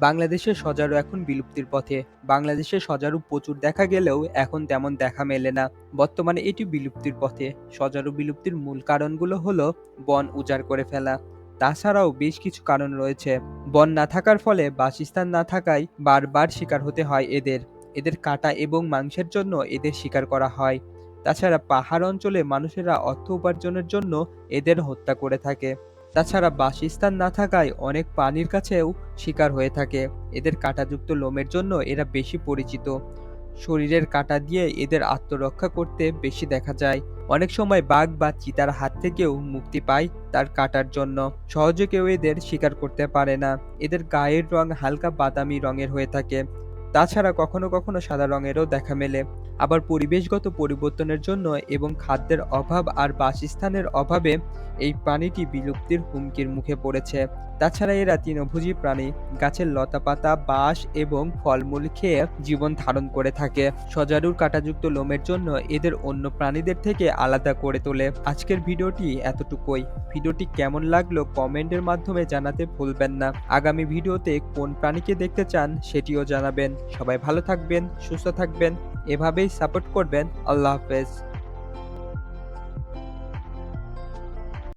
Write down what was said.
বাংলাদেশের সজারু এখন বিলুপ্তির পথে। বাংলাদেশে সজারু প্রচুর দেখা গেলেও এখন তেমন দেখা মেলে না। বর্তমানে এটি বিলুপ্তির পথে। সজারু বিলুপ্তির মূল কারণগুলো হলো বন উজাড় করে ফেলা। তাছাড়াও বেশ কিছু কারণ রয়েছে। বন না থাকার ফলে বাসস্থান না থাকায় বারবার শিকার হতে হয় এদের। এদের কাটা এবং মাংসের জন্য এদের শিকার করা হয়। তাছাড়া পাহাড় অঞ্চলে মানুষেরা অর্থ উপার্জনের জন্য এদের হত্যা করে থাকে। তাছাড়া বাসস্থান না থাকায় অনেক প্রাণীর কাছেও শিকার হয়ে থাকে। এদের কাঁটাযুক্ত লোমের জন্য এরা বেশি পরিচিত। শরীরের কাঁটা দিয়ে এদের আত্মরক্ষা করতে বেশি দেখা যায়। অনেক সময় বাঘ বা চিতার হাত থেকেও মুক্তি পায় তার কাটার জন্য। সহজে কেউ এদের শিকার করতে পারে না। এদের গায়ের রং হালকা বাদামি রঙের হয়ে থাকে। তাছাড়া কখনো কখনো সাদা রঙেরও দেখা মেলে। আবার পরিবেশগত পরিবর্তনের জন্য এবং খাদ্যের অভাব আর বাসস্থানের অভাবে এই প্রাণীটি বিলুপ্তির হুমকির মুখে পড়েছে। তাছাড়া এরা তৃণভোজী প্রাণী, গাছের লতাপাতা, বাঁশ এবং ফলমূল খেয়ে জীবন ধারণ করে থাকে। সজারুর কাঁটাযুক্ত লোমের জন্য এদের অন্য প্রাণীদের থেকে আলাদা করে তোলে। আজকের ভিডিওটি এতটুকুই। ভিডিওটি কেমন লাগল কমেন্টের মাধ্যমে জানাতে ভুলবেন না। আগামী ভিডিওতে কোন প্রাণীকে দেখতে চান সেটিও জানাবেন। সবাই ভালো থাকবেন সুস্থ থাকবেন এভাবেই সাপোর্ট করবেন। আল্লাহ হাফেজ।